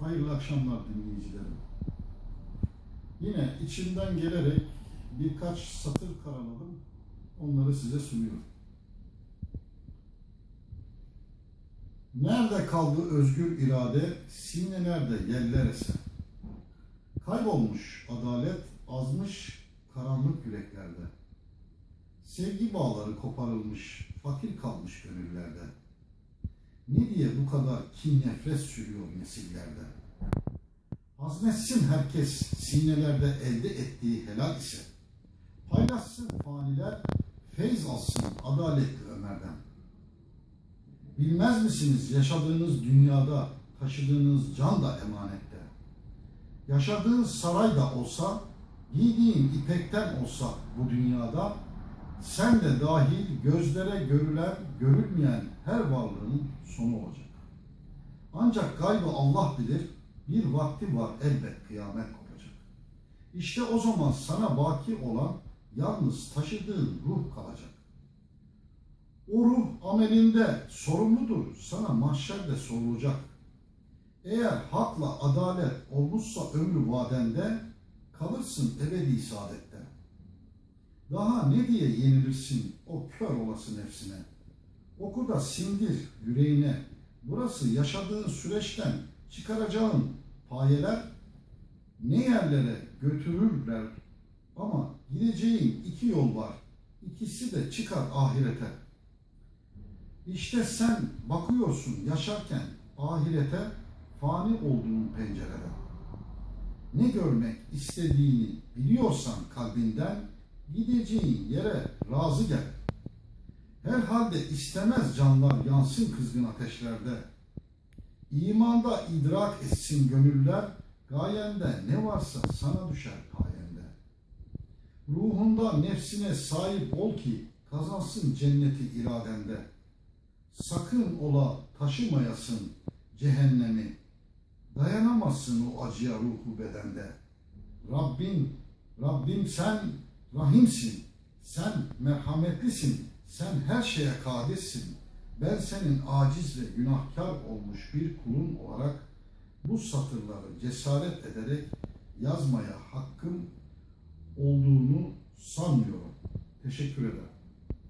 Hayırlı akşamlar dinleyicilerim. Yine içimden gelerek birkaç satır karaladım. Onları size sunuyorum. Nerede kaldı özgür irade, sinelerde yeller esen. Kaybolmuş adalet, azmış karanlık yüreklerde. Sevgi bağları koparılmış, fakir kalmış gönüllerde. Ne diye bu kadar kin nefret sürüyor nesillerde? Hazmetsin herkes sinelerde elde ettiği helal ise. Paylaşsın faniler, feyz alsın adaletli Ömer'den. Bilmez misiniz yaşadığınız dünyada taşıdığınız can da emanette. Yaşadığın saray da olsa, giydiğin ipekten olsa bu dünyada, sen de dahil gözlere görülen, görülmeyen her varlığın sonu olacak. Ancak gaybı Allah bilir, bir vakti var elbet kıyamet kopacak. İşte o zaman sana baki olan yalnız taşıdığın ruh kalacak. O ruh amelinde sorumludur, sana mahşerde sorulacak. Eğer hakla adalet olmuşsa ömrü vadende, kalırsın ebedi saadette. Daha ne diye yenilirsin o kör olası nefsine? Oku da sindir yüreğine. Burası yaşadığın süreçten çıkaracağın payeler ne yerlere götürürler ama gideceğin iki yol var. İkisi de çıkar ahirete. İşte sen bakıyorsun yaşarken ahirete fani olduğun pencereden. Ne görmek istediğini biliyorsan kalbinden gideceğin yere razı gel. Herhalde istemez canlar yansın kızgın ateşlerde. İmanda idrak etsin gönüller, gayende ne varsa sana düşer payende. Ruhunda nefsine sahip ol ki kazansın cenneti iradende. Sakın ola taşımayasın cehennemi. Dayanamazsın o acıya ruhu bedende. Rabbim, Rabbim sen rahimsin, sen merhametlisin, sen her şeye kadirsin. Ben senin aciz ve günahkar olmuş bir kulun olarak bu satırları cesaret ederek yazmaya hakkım olduğunu sanmıyorum. Teşekkür ederim.